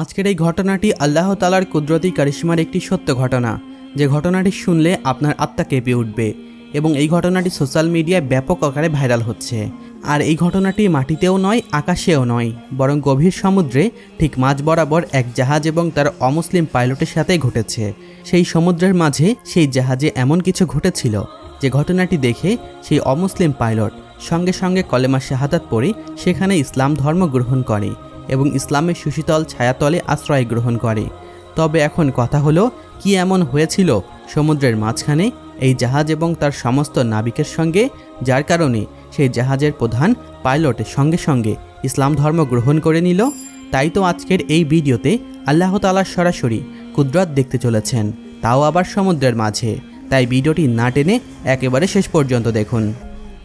আজকের এই ঘটনাটি আল্লাহ তালার কুদরতি কারিশ্মার একটি সত্য ঘটনা। যে ঘটনাটি শুনলে আপনার আত্মা কেঁপে উঠবে এবং এই ঘটনাটি সোশ্যাল মিডিয়ায় ব্যাপক আকারে ভাইরাল হচ্ছে। আর এই ঘটনাটি মাটিতেও নয়, আকাশেও নয়, বরং গভীর সমুদ্রে ঠিক মাঝ বরাবর এক জাহাজ এবং তার অমুসলিম পাইলটের সাথে ঘটেছে। সেই সমুদ্রের মাঝে সেই জাহাজে এমন কিছু ঘটেছিল, যে ঘটনাটি দেখে সেই অমুসলিম পাইলট সঙ্গে সঙ্গে কলেমা শাহাদাত পড়ে সেখানে ইসলাম ধর্ম গ্রহণ করে। এবং ইসলামের সুশীতল ছায়াতলে আশ্রয় গ্রহণ করে। তবে এখন কথা হলো, কি এমন হয়েছিল সমুদ্রের মাঝখানে এই জাহাজ এবং তার সমস্ত নাবিকের সঙ্গে, যার কারণে সেই জাহাজের প্রধান পাইলট সঙ্গে সঙ্গে ইসলাম ধর্ম গ্রহণ করে নিল? তাই তো আজকের এই ভিডিওতে আল্লাহ তালার সরাসরি কুদরত দেখতে চলেছেন, তাও আবার সমুদ্রের মাঝে। তাই ভিডিওটি না টেনে একেবারে শেষ পর্যন্ত দেখুন।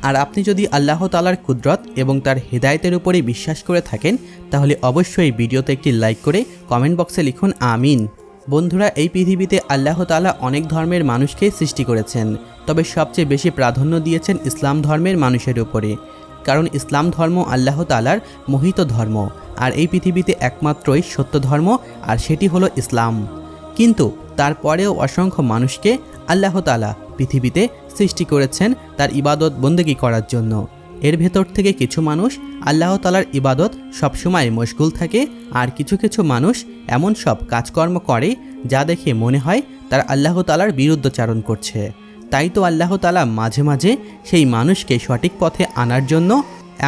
আর আপনি যদি আল্লাহ তালার কুদরত এবং তার হেদায়েতের উপরে বিশ্বাস করে থাকেন, তাহলে অবশ্যই ভিডিওতে একটি লাইক করে কমেন্ট বক্সে লিখুন আমিন। বন্ধুরা, এই পৃথিবীতে আল্লাহ তালা অনেক ধর্মের মানুষকে সৃষ্টি করেছেন, তবে সবচেয়ে বেশি প্রাধান্য দিয়েছেন ইসলাম ধর্মের মানুষের উপরে। কারণ ইসলাম ধর্ম আল্লাহ তালার মোহিত ধর্ম, আর এই পৃথিবীতে একমাত্রই সত্য ধর্ম, আর সেটি হলো ইসলাম। কিন্তু তারপরেও অসংখ্য মানুষকে আল্লাহ তালা পৃথিবীতে সৃষ্টি করেছেন তার ইবাদত বন্দেগী করার জন্য। এর ভেতর থেকে কিছু মানুষ আল্লাহ তালার ইবাদত সবসময় মশগুল থাকে, আর কিছু কিছু মানুষ এমন সব কাজকর্ম করে যা দেখে মনে হয় তার আল্লাহ তালার বিরুদ্ধচারণ করছে। তাই তো আল্লাহ তালা মাঝে মাঝে সেই মানুষকে সঠিক পথে আনার জন্য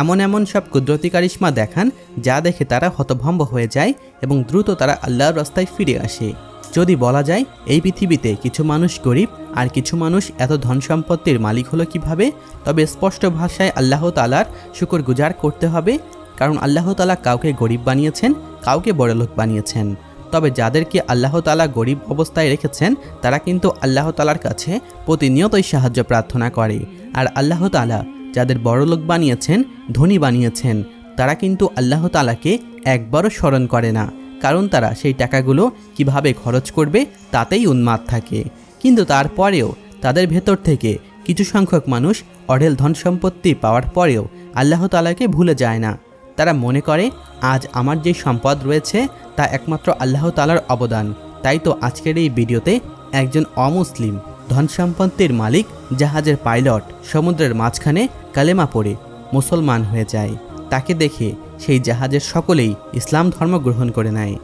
এমন এমন সব কুদরতি কারিশ্মা দেখান যা দেখে তারা হতভম্ব হয়ে যায় এবং দ্রুত তারা আল্লাহর রাস্তায় ফিরে আসে। যদি বলা যায়, এই পৃথিবীতে কিছু মানুষ গরিব আর কিছু মানুষ এত ধন সম্পত্তির মালিক হলো কীভাবে? তবে স্পষ্ট ভাষায় আল্লাহ তালার শুকর গুজার করতে হবে, কারণ আল্লাহ তালা কাউকে গরিব বানিয়েছেন, কাউকে বড়লোক বানিয়েছেন। তবে যাদেরকে আল্লাহ তালা গরিব অবস্থায় রেখেছেন, তারা কিন্তু আল্লাহ তালার কাছে প্রতিনিয়তই সাহায্য প্রার্থনা করে। আর আল্লাহ তালা যাদের বড়লোক বানিয়েছেন, ধনী বানিয়েছেন, তারা কিন্তু আল্লাহ তালাকে একবারও স্মরণ করে না। কারণ তারা সেই টাকাগুলো কীভাবে খরচ করবে তাতেই উন্মাদ থাকে। কিন্তু তারপরেও তাদের ভেতর থেকে কিছু সংখ্যক মানুষ অঢেল ধন সম্পত্তি পাওয়ার পরেও আল্লাহ তালাকে ভুলে যায় না। তারা মনে করে, আজ আমার যে সম্পদ রয়েছে তা একমাত্র আল্লাহ তালার অবদান। তাই তো আজকের এই ভিডিওতে একজন অমুসলিম ধন সম্পত্তির মালিক জাহাজের পাইলট সমুদ্রের মাঝখানে কালেমা পড়ে মুসলমান হয়ে যায়। তাকে দেখে সেই জাহাজের সকলেই ইসলাম ধর্ম গ্রহণ করে নেয়।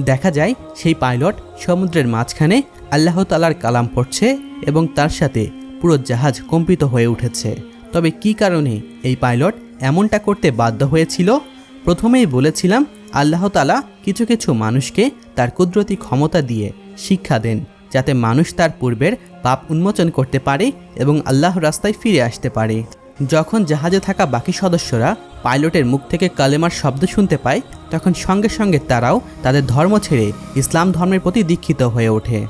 দেখা যায়, সেই পাইলট সমুদ্রের মাঝখানে আল্লাহ তালার কালাম পড়ছে এবং তার সাথে পুরো জাহাজ কম্পিত হয়ে উঠেছে। তবে কি কারণে এই পাইলট এমনটা করতে বাধ্য হয়েছিল? প্রথমেই বলেছিলাম, আল্লাহ তালা কিছু কিছু মানুষকে তার কুদরতি ক্ষমতা দিয়ে শিক্ষা দেন, যাতে মানুষ তার পূর্বের পাপ উন্মোচন করতে পারে এবং আল্লাহ রাস্তায় ফিরে আসতে পারে। যখন জাহাজে থাকা বাকি সদস্যরা পাইলটের মুখ থেকে কালেমার শব্দ শুনতে পায়, তখন সঙ্গে সঙ্গে তারাও তাদের ধর্ম ছেড়ে ইসলাম ধর্মের প্রতি দীক্ষিত হয়ে ওঠে।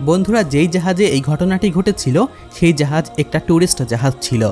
বন্ধুরা, যেই জাহাজে এই ঘটনাটি ঘটেছিল, সেই জাহাজ একটা ট্যুরিস্ট জাহাজ ছিল,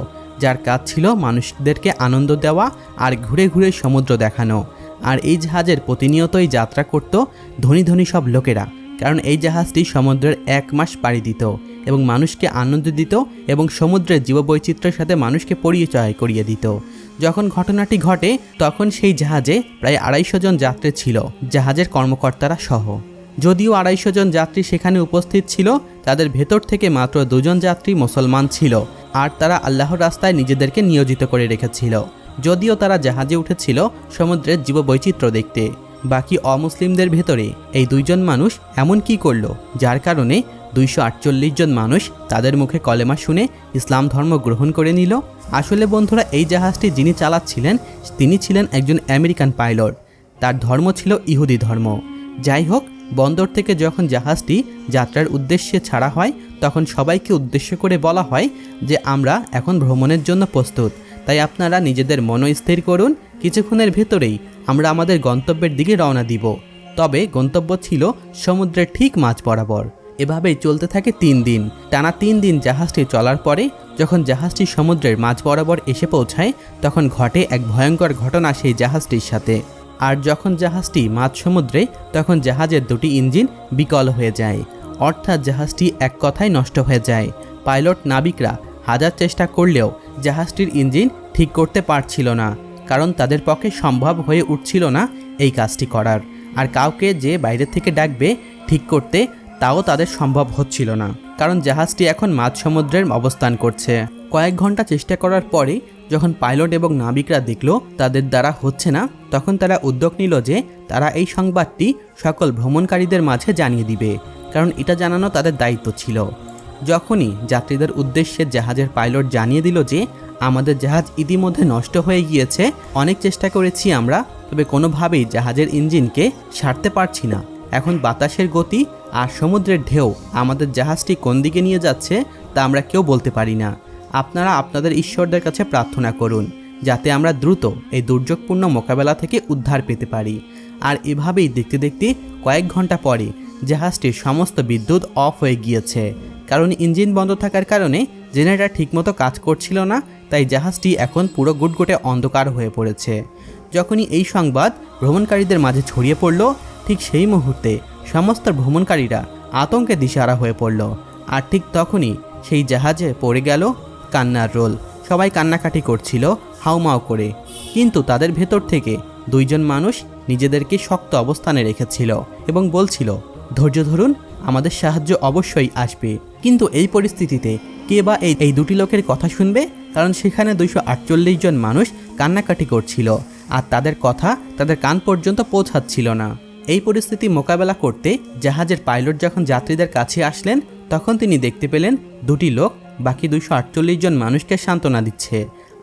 যার কাজ ছিল মানুষদেরকে আনন্দ দেওয়া আর ঘুরে ঘুরে সমুদ্র দেখানো। আর এই জাহাজের প্রতিনিয়তই যাত্রা করত ধনী ধনী সব লোকেরা, কারণ এই জাহাজটি সমুদ্রের এক মাস পাড়ি দিত। এবং মানুষকে আনন্দ দিত এবং সমুদ্রের জীববৈচিত্র্যের সাথে মানুষকে পরিচয় করিয়ে দিত। যখন ঘটনাটি ঘটে, তখন সেই জাহাজে প্রায় আড়াইশো জন যাত্রী ছিল, জাহাজের কর্মকর্তারা সহ। যদিও আড়াইশো জন যাত্রী সেখানে উপস্থিত ছিল, তাদের ভেতর থেকে মাত্র দুজন যাত্রী মুসলমান ছিল, আর তারা আল্লাহর রাস্তায় নিজেদেরকে নিয়োজিত করে রেখেছিল। যদিও তারা জাহাজে উঠেছিল সমুদ্রের জীববৈচিত্র্য দেখতে। বাকি অমুসলিমদের ভেতরে এই দুইজন মানুষ এমন কি করল, যার কারণে দুইশো আটচল্লিশ জন মানুষ তাদের মুখে কলেমা শুনে ইসলাম ধর্ম গ্রহণ করে নিল। আসলে বন্ধুরা, এই জাহাজটি যিনি চালাচ্ছিলেন, তিনি ছিলেন একজন আমেরিকান পাইলট। তার ধর্ম ছিল ইহুদি ধর্ম। যাই হোক, বন্দর থেকে যখন জাহাজটি যাত্রার উদ্দেশ্যে ছাড়া হয়, তখন সবাইকে উদ্দেশ্য করে বলা হয় যে, আমরা এখন ভ্রমণের জন্য প্রস্তুত। তাই আপনারা নিজেদের মনস্থির করুন কিছুক্ষণের ভেতরেই আমরা আমাদের গন্তব্যের দিকে রওনা দিব। তবে গন্তব্য ছিল সমুদ্রের ঠিক মাঝ বরাবর। এভাবেই চলতে থাকে তিন দিন। টানা তিন দিন জাহাজটি চলার পরে যখন জাহাজটি সমুদ্রের মাঝ বরাবর এসে পৌঁছায়, তখন ঘটে এক ভয়ঙ্কর ঘটনা সেই জাহাজটির সাথে। আর যখন জাহাজটি মাঝ সমুদ্রে, তখন জাহাজের দুটি ইঞ্জিন বিকল হয়ে যায়। অর্থাৎ জাহাজটি এক কথায় নষ্ট হয়ে যায়। পাইলট নাবিকরা হাজার চেষ্টা করলেও জাহাজটির ইঞ্জিন ঠিক করতে পারছিল না। কারণ তাদের পক্ষে সম্ভব হয়ে উঠছিল না এই কাজটি করার। আর কাউকে যে বাইরে থেকে ডাকবে ঠিক করতে তাও তাদের সম্ভব হচ্ছিল না, কারণ জাহাজটি এখন মাঝ সমুদ্রের অবস্থান করছে। কয়েক ঘণ্টা চেষ্টা করার পরে যখন পাইলট এবং নাবিকরা দেখল তাদের দ্বারা হচ্ছে না, তখন তারা উদ্যোগ নিল যে তারা এই সংবাদটি সকল ভ্রমণকারীদের মাঝে জানিয়ে দিবে, কারণ এটা জানানো তাদের দায়িত্ব ছিল। যখনই যাত্রীদের উদ্দেশ্যে জাহাজের পাইলট জানিয়ে দিল যে আমাদের জাহাজ ইতিমধ্যে নষ্ট হয়ে গিয়েছে। অনেক চেষ্টা করেছি আমরা, তবে কোনোভাবেই জাহাজের ইঞ্জিনকে সারতে পারছি না। এখন বাতাসের গতি আর সমুদ্রের ঢেউ আমাদের জাহাজটি কোন দিকে নিয়ে যাচ্ছে তা আমরা কেউ বলতে পারি না। আপনারা আপনাদের ঈশ্বরদের কাছে প্রার্থনা করুন, যাতে আমরা দ্রুত এই দুর্যোগপূর্ণ মোকাবেলা থেকে উদ্ধার পেতে পারি। আর এভাবেই দেখতে দেখতে কয়েক ঘণ্টা পরে জাহাজটির সমস্ত বিদ্যুৎ অফ হয়ে গিয়েছে। কারণ ইঞ্জিন বন্ধ থাকার কারণে জেনারেটর ঠিকমতো কাজ করছিল না তাই জাহাজটি এখন পুরো গুটগুটে অন্ধকার হয়ে পড়েছে। যখনই এই সংবাদ ভ্রমণকারীদের মাঝে ছড়িয়ে পড়ল, ঠিক সেই মুহূর্তে সমস্ত ভ্রমণকারীরা আতঙ্কে দিশারা হয়ে পড়ল। আর ঠিক তখনই সেই জাহাজে পড়ে গেল কান্নার রোল। সবাই কান্নাকাটি করছিল, হাউমাউ করে। কিন্তু তাদের ভেতর থেকে দুইজন মানুষ নিজেদেরকে শক্ত অবস্থানে রেখেছিল এবং বলছিল, ধৈর্য ধরুন আমাদের সাহায্য অবশ্যই আসবে। কিন্তু এই পরিস্থিতিতে কে বা এই এই দুটি লোকের কথা শুনবে? কারণ সেখানে দুইশো আটচল্লিশ জন মানুষ কান্নাকাটি করছিল, আর তাদের কথা তাদের কান পর্যন্ত পৌঁছাচ্ছিল না। এই পরিস্থিতি মোকাবেলা করতে জাহাজের পাইলট যখন যাত্রীদের কাছে আসলেন, তখন তিনি দেখতে পেলেন দুটি লোক, বাকি দুইশো আটচল্লিশ জন মানুষকে সান্ত্বনা দিচ্ছে,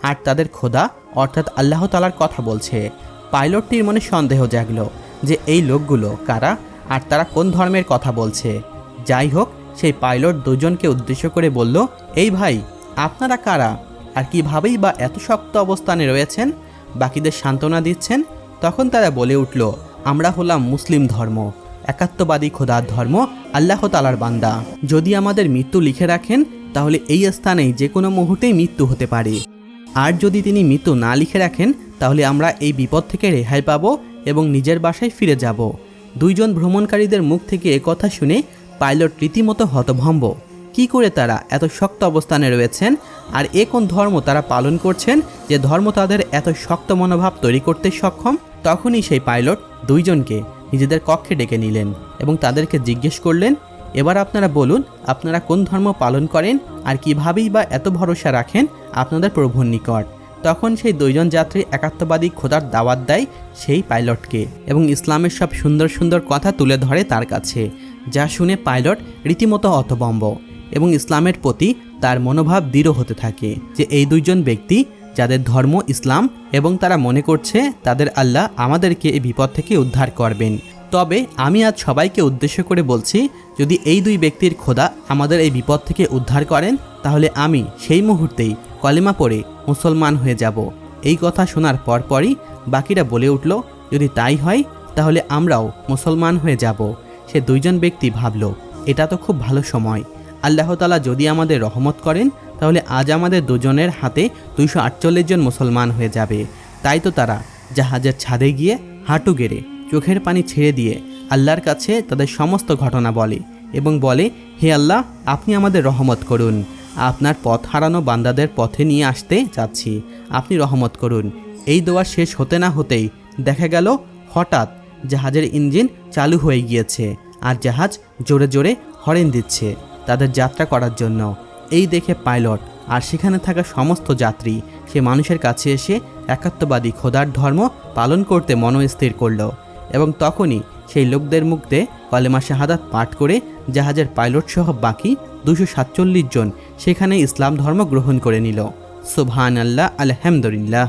আর তাদের খোদা অর্থাৎ আল্লাহ তালার কথা বলছে। পাইলটটির মনে সন্দেহ জাগলো যে এই লোকগুলো কারা? আর তারা কোন ধর্মের কথা বলছে? যাই হোক, সেই পাইলট দুজনকে উদ্দেশ্য করে বলল, এই ভাই, আপনারা কারা? আর কিভাবেই বা এত শক্ত অবস্থানে রয়েছেন? বাকিদের সান্ত্বনা দিচ্ছেন? তখন তারা বলে উঠল, আমরা হলাম মুসলিম ধর্ম, একাত্মবাদী খোদার ধর্ম, আল্লাহ তালার বান্দা। যদি আমাদের মৃত্যু লিখে রাখেন, তাহলে এই স্থানেই যে কোনো মুহূর্তেই মৃত্যু হতে পারে। আর যদি তিনি মৃত্যু না লিখে রাখেন, তাহলে আমরা এই বিপদ থেকে রেহাই পাব এবং নিজের বাসায় ফিরে যাব। দুইজন ভ্রমণকারীদের মুখ থেকে একথা শুনে পাইলট রীতিমতো হতভম্ব। কি করে তারা এত শক্ত অবস্থানে রয়েছেন? আর এ কোন ধর্ম তারা পালন করছেন যে ধর্ম তাদের এত শক্ত মনোভাব তৈরি করতে সক্ষম? তখনই সেই পাইলট দুইজনকে নিজেদের কক্ষে ডেকে নিলেন এবং তাদেরকে জিজ্ঞেস করলেন, এবার আপনারা বলুন, আপনারা কোন ধর্ম পালন করেন? আর কিভাবেই বা এত ভরসা রাখেন আপনাদের প্রভুর নিকট? তখন সেই দুইজন যাত্রী একাত্মবাদী খোদার দাওয়াত দেয় সেই পাইলটকে এবং ইসলামের সব সুন্দর সুন্দর কথা তুলে ধরে তার কাছে, যা শুনে পাইলট রীতিমতো অতবম্ব এবং ইসলামের প্রতি তার মনোভাব দৃঢ় হতে থাকে যে এই দুইজন ব্যক্তি যাদের ধর্ম ইসলাম এবং তারা মনে করছে তাদের আল্লাহ আমাদেরকে এই বিপদ থেকে উদ্ধার করবেন। তবে আমি আজ সবাইকে উদ্দেশ্য করে বলছি, যদি এই দুই ব্যক্তির খোদা আমাদের এই বিপদ থেকে উদ্ধার করেন, তাহলে আমি সেই মুহূর্তেই কলেমা পড়ে মুসলমান হয়ে যাব। এই কথা শোনার পরপরই বাকিরা বলে উঠল, যদি তাই হয়, তাহলে আমরাও মুসলমান হয়ে যাব। সে দুইজন ব্যক্তি ভাবল, এটা তো খুব ভালো সময়। আল্লাহ তালা যদি আমাদের রহমত করেন, তাহলে আজ আমাদের দুজনের হাতে দুইশো আটচল্লিশ জন মুসলমান হয়ে যাবে। তাই তো তারা জাহাজের ছাদে গিয়ে হাঁটু গেড়ে চোখের পানি ছেড়ে দিয়ে আল্লাহর কাছে তাদের সমস্ত ঘটনা বলে এবং বলে, হে আল্লাহ, আপনি আমাদের রহমত করুন। আপনার পথ হারানো বান্দাদের পথে নিয়ে আসতে চাচ্ছি। আপনি রহমত করুন। এই দোয়া শেষ হতে না হতেই দেখা গেল হঠাৎ জাহাজের ইঞ্জিন চালু হয়ে গিয়েছে আর জাহাজ জোরে জোরে হরেন দিচ্ছে তাদের যাত্রা করার জন্য। এই দেখে পাইলট আর সেখানে থাকা সমস্ত যাত্রী সে মানুষের কাছে এসে একাত্মবাদী খোদার ধর্ম পালন করতে মনস্থির করল এবং তখনই সেই লোকদের মুক্তে কলেমা শাহাদাত পাঠ করে জাহাজের পাইলট সহ বাকি দুশো সাতচল্লিশ জন সেখানে ইসলাম ধর্ম গ্রহণ করে নিল। সুবহান আল্লাহ আলহামদুলিল্লাহ।